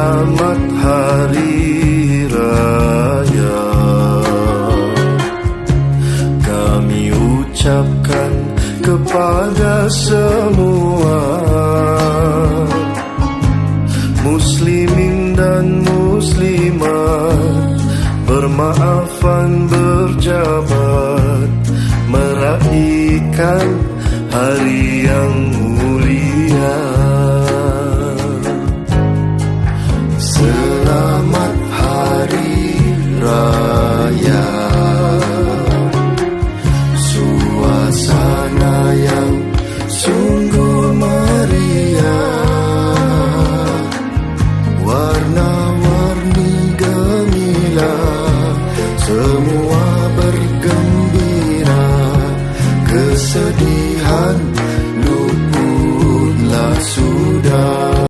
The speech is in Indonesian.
Selamat Hari Raya. Kami ucapkan kepada semua Muslimin dan muslimat Bermaafan berjabat Meraihkan hari yang Selamat Hari Raya. Suasana yang sungguh meriah. Warna-warni gemilang. Semua bergembira. Kesedihan